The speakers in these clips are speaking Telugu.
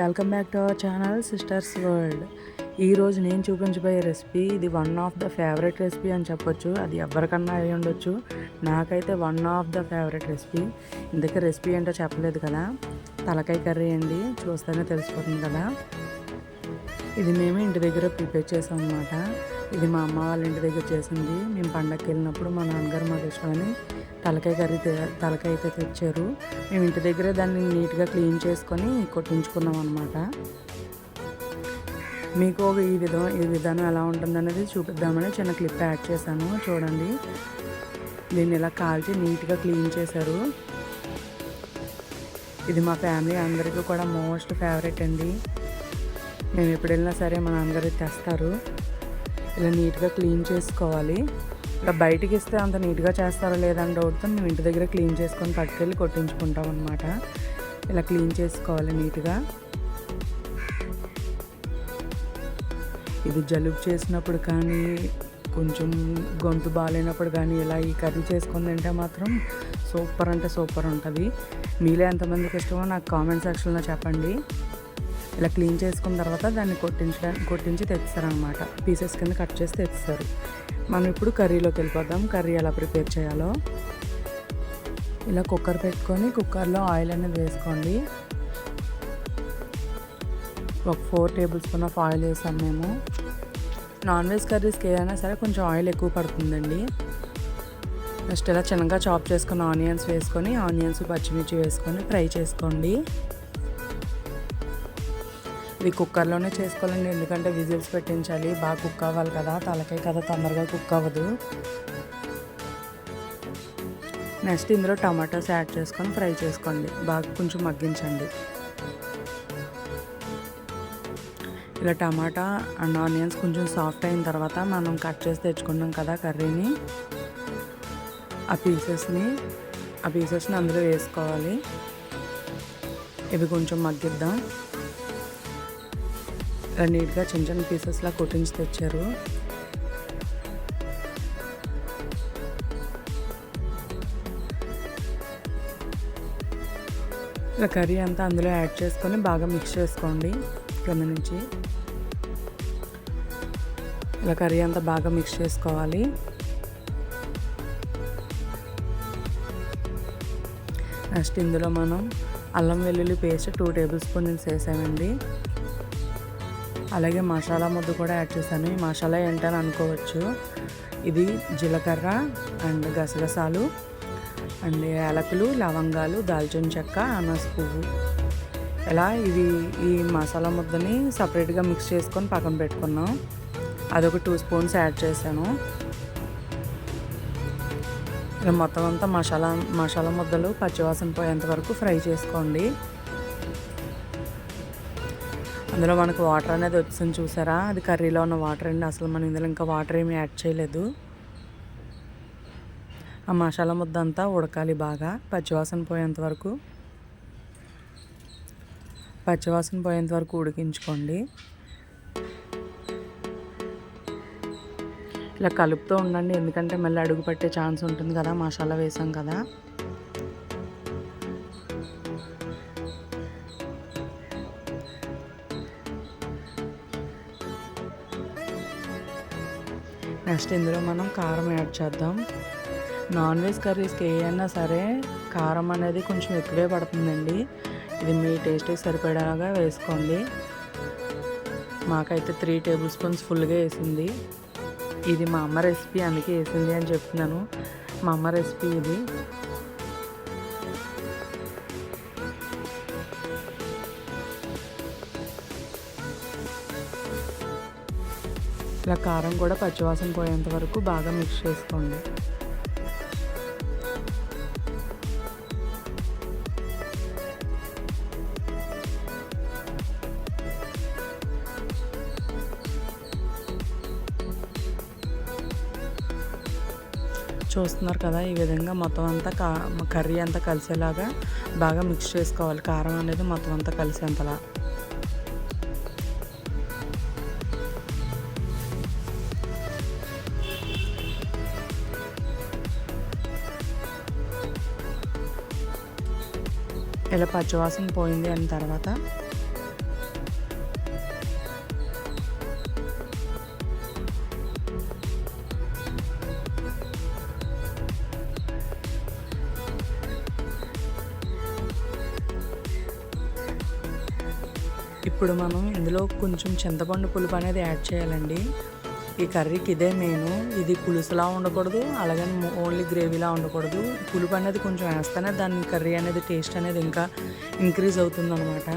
Welcome back to our channel sisters world. ఈరోజు నేను చూపించబోయే రెసిపీ ఇది one of the favourite recipe అని చెప్పొచ్చు. అది ఎవరికన్నా అయి ఉండొచ్చు. నాకైతే one of the favourite recipe. ఇందుకే రెసిపీ ఏంటో చెప్పలేదు కదా? తలకాయ కర్రీ అండి. చూస్తేనే తెలిసిపోతుంది కదా? ఇది మేము ఇంటి దగ్గర ప్రిపేర్ చేసాం అన్నమాట ఇది మా అమ్మ వాళ్ళ ఇంటి దగ్గర చేసింది. మేము పండగకి వెళ్ళినప్పుడు మా నాన్నగారు మాకు ఇష్టమని తలకాయ కర్రీ తలకాయ అయితే తెచ్చారు. మేము ఇంటి దగ్గరే దాన్ని నీట్గా క్లీన్ చేసుకొని కొట్టించుకున్నాం అనమాట మీకు ఒక ఈ విధం ఈ విధానం ఎలా ఉంటుందనేది చూపిద్దామని చిన్న క్లిప్ యాడ్ చేశాను. చూడండి. దీన్ని ఇలా కాల్చి నీట్గా క్లీన్ చేశారు. ఇది మా ఫ్యామిలీ అందరికీ కూడా మోస్ట్ ఫేవరెట్ అండి. మేము ఎప్పుడు వెళ్ళినా సరే మా నాన్నగారు తెస్తారు. ఇలా నీట్గా క్లీన్ చేసుకోవాలి. ఇలా బయటికి ఇస్తే అంత నీట్గా చేస్తారో లేదని డౌట్తో మేము ఇంటి దగ్గర క్లీన్ చేసుకొని పట్టుకెళ్ళి కొట్టించుకుంటాం అనమాట ఇలా క్లీన్ చేసుకోవాలి నీట్గా. ఇది జలుబు చేసినప్పుడు కానీ కొంచెం గొంతు బాగాలేనప్పుడు కానీ ఇలా ఈ కర్రీ చేసుకుని తింటే మాత్రం సూపర్ అంటే సూపర్ ఉంటుంది. మీలో ఎంతమందికి ఇష్టమో నాకు కామెంట్ సెక్షన్లో చెప్పండి. ఇలా క్లీన్ చేసుకున్న తర్వాత దాన్ని కొట్టించడానికి కొట్టించి తెచ్చిస్తారనమాట పీసెస్ కింద కట్ చేసి తెచ్చిస్తారు మనం ఇప్పుడు కర్రీలోకి వెళ్ళిపోదాం. కర్రీ ఎలా ప్రిపేర్ చేయాలో. ఇలా కుక్కర్ పెట్టుకొని కుక్కర్లో ఆయిల్ అనేది వేసుకోండి. ఒక four tablespoon of oil వేసాం మేము. నాన్ వెజ్ కర్రీస్కి ఏదైనా సరే కొంచెం ఆయిల్ ఎక్కువ పడుతుందండి. నెక్స్ట్ ఇలా చిన్నగా చాప్ చేసుకున్న ఆనియన్స్ వేసుకొని ఆనియన్స్ పచ్చిమిర్చి వేసుకొని ఫ్రై చేసుకోండి. ఇది కుక్కర్లోనే చేసుకోవాలండి. ఎందుకంటే విజిల్స్ పెట్టించాలి. బాగా కుక్ అవ్వాలి కదా. తలకాయ కదా తొందరగా కుక్ అవ్వదు. నెక్స్ట్ ఇందులో టమాటోస్ యాడ్ చేసుకొని ఫ్రై చేసుకోండి. బాగా కొంచెం మగ్గించండి. ఇలా టమాటా అండ్ ఆనియన్స్ కొంచెం సాఫ్ట్ అయిన తర్వాత మనం కట్ చేసి తెచ్చుకున్నాం కదా కర్రీని. ఆ పీసెస్ని ఆ పీసెస్ని అందులో వేసుకోవాలి. ఇవి కొంచెం మగ్గిద్దాం. నీట్గా చిన్న చిన్న పీసెస్లా కొట్టించి తెచ్చారు. ఇలా కర్రీ అంతా అందులో యాడ్ చేసుకొని బాగా మిక్స్ చేసుకోండి కింద నుంచి. ఇలా కర్రీ అంతా బాగా మిక్స్ చేసుకోవాలి. నెక్స్ట్ ఇందులో మనం అల్లం వెల్లుల్లి పేస్ట్ టూ టేబుల్ స్పూన్స్ వేసామండి. అలాగే మసాలా ముద్ద కూడా యాడ్ చేశాను. ఈ మసాలా ఏంటని అనుకోవచ్చు. ఇది జీలకర్ర అండ్ గసగసాలు అండ్ యాలకులు లవంగాలు దాల్చిన చెక్క అనాస పువ్వు. ఇలా ఇవి ఈ మసాలా ముద్దని సపరేట్గా మిక్స్ చేసుకొని పక్కన పెట్టుకున్నాం. అదొక టూ స్పూన్స్ యాడ్ చేశాను. ఇలా మొత్తం అంతా మసాలా మసాలా ముద్దలు పచ్చివాసన పోయేంత వరకు ఫ్రై చేసుకోండి. అందులో మనకు వాటర్ అనేది వచ్చింది చూసారా? అది కర్రీలో ఉన్న వాటర్ అండి. అసలు మనం ఇందులో ఇంకా వాటర్ ఏమి యాడ్ చేయలేదు. ఆ మసాలా ముద్ద అంతా ఉడకాలి బాగా. పచ్చివాసన పోయేంత వరకు. పచ్చివాసన పోయేంత వరకు ఉడికించుకోండి. ఇలా కలుపుతూ ఉండండి. ఎందుకంటే మళ్ళీ అడుగు పట్టే ఛాన్స్ ఉంటుంది కదా. మసాలా వేసాం కదా. నెక్స్ట్ ఇందులో మనం కారం యాడ్ చేద్దాం. నాన్ వెజ్ కర్రీస్కి ఏదైనా సరే కారం అనేది కొంచెం ఎక్కువే పడుతుందండి. ఇది మీ టేస్ట్కి సరిపడేలాగా వేసుకోండి. మాకైతే త్రీ టేబుల్ స్పూన్స్ ఫుల్గా వేసింది. ఇది మా అమ్మ రెసిపీ అందుకే వేసింది అని చెప్తున్నాను. మా అమ్మ రెసిపీ ఇది. ఇలా కారం కూడా పచ్చివాసన పోయేంత వరకు బాగా మిక్స్ చేసుకోండి. చూస్తున్నారు కదా ఈ విధంగా మొత్తం అంతా కా కర్రీ అంతా కలిసేలాగా బాగా మిక్స్ చేసుకోవాలి. కారం అనేది మొత్తం అంతా కలిసేంతలా. ఇలా పచ్చివాసన పోయింది అన్న తర్వాత ఇప్పుడు మనం ఇందులో కొంచెం చింతపండు పులుపు అనేది యాడ్ చేయాలండి. ఈ కర్రీకి ఇదే మెయిన్ ఇది పులుసులా ఉండకూడదు అలాగని ఓన్లీ గ్రేవీలా ఉండకూడదు. పులుపు అనేది కొంచెం వేస్తేనే దాని కర్రీ అనేది టేస్ట్ అనేది ఇంకా ఇంక్రీజ్ అవుతుంది అనమాట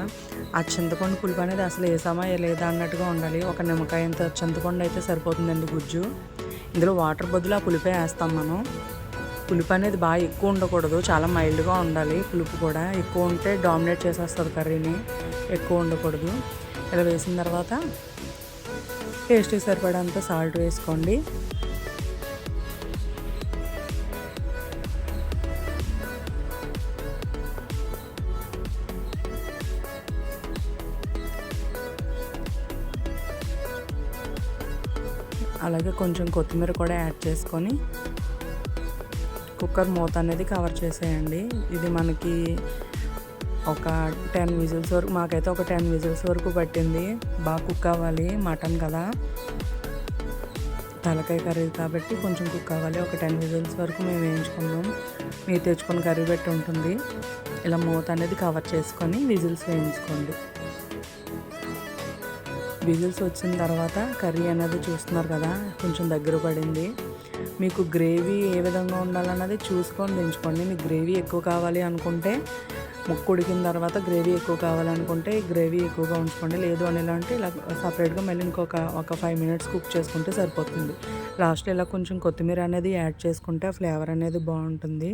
ఆ చింతపండు పులుపు అనేది అసలు వేసామా లేదా అన్నట్టుగా ఉండాలి. ఒక నిమ్మకాయ అంత చింతపండు అయితే సరిపోతుందండి గుజ్జు. ఇందులో వాటర్ బదులు ఆ పులిపే వేస్తాం మనం. పులుపు అనేది బాగా ఎక్కువ ఉండకూడదు చాలా మైల్డ్గా ఉండాలి పులుపు కూడా. ఎక్కువ ఉంటే డామినేట్ చేసేస్తుంది కర్రీని ఎక్కువ ఉండకూడదు. ఇలా వేసిన తర్వాత టేస్ట్కి సరిపడంత సాల్ట్ వేసుకోండి. అలాగే కొంచెం కొత్తిమీర కూడా యాడ్ చేసుకొని కుక్కర్ మూత అనేది కవర్ చేసేయండి. ఇది మనకి ఒక టెన్ విజిల్స్ వరకు మాకైతే ఒక టెన్ విజిల్స్ వరకు పట్టింది. బాగా కుక్ అవ్వాలి మటన్ కదా. తలకాయ కర్రీ కాబట్టి కొంచెం కుక్ అవ్వాలి. ఒక టెన్ విజిల్స్ వరకు మేము వేయించుకున్నాం. మీరు తెచ్చుకున్న కర్రీ పెట్టి ఉంటుంది. ఇలా మూత అనేది కవర్ చేసుకొని విజిల్స్ వేయించుకోండి. విజిల్స్ వచ్చిన తర్వాత కర్రీ అనేది చూస్తున్నారు కదా కొంచెం దగ్గర పడింది. మీకు గ్రేవీ ఏ విధంగా ఉండాలన్నది చూసుకొని దించుకోండి. మీకు గ్రేవీ ఎక్కువ కావాలి అనుకుంటే ముక్కు ఉడికిన తర్వాత గ్రేవీ ఎక్కువ కావాలనుకుంటే గ్రేవీ ఎక్కువగా ఉంచుకోండి. లేదు అని ఇలా అంటే ఇలా సపరేట్గా మళ్ళీ ఇంకొక ఒక ఫైవ్ మినిట్స్ కుక్ చేసుకుంటే సరిపోతుంది. లాస్ట్లో ఇలా కొంచెం కొత్తిమీర అనేది యాడ్ చేసుకుంటే ఆ ఫ్లేవర్ అనేది బాగుంటుంది.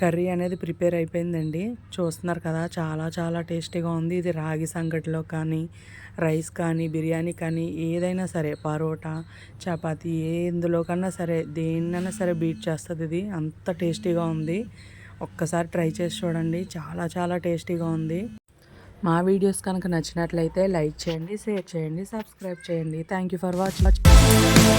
కర్రీ అనేది ప్రిపేర్ అయిపోయిందండి. చూస్తున్నారు కదా చాలా చాలా టేస్టీగా ఉంది. ఇది రాగి సంగటిలో కానీ రైస్ కానీ బిర్యానీ కానీ ఏదైనా సరే పరోటా చపాతీ ఏ ఇందులో కన్నా సరే దేన్నైనా సరే బీట్ చేస్తుంది ఇది. అంత టేస్టీగా ఉంది. ఒక్కసారి ట్రై చేసి చూడండి. చాలా చాలా టేస్టీగా ఉంది. మా వీడియోస్ కనుక నచ్చినట్లయితే లైక్ చేయండి షేర్ చేయండి సబ్స్క్రైబ్ చేయండి. Thank you for watching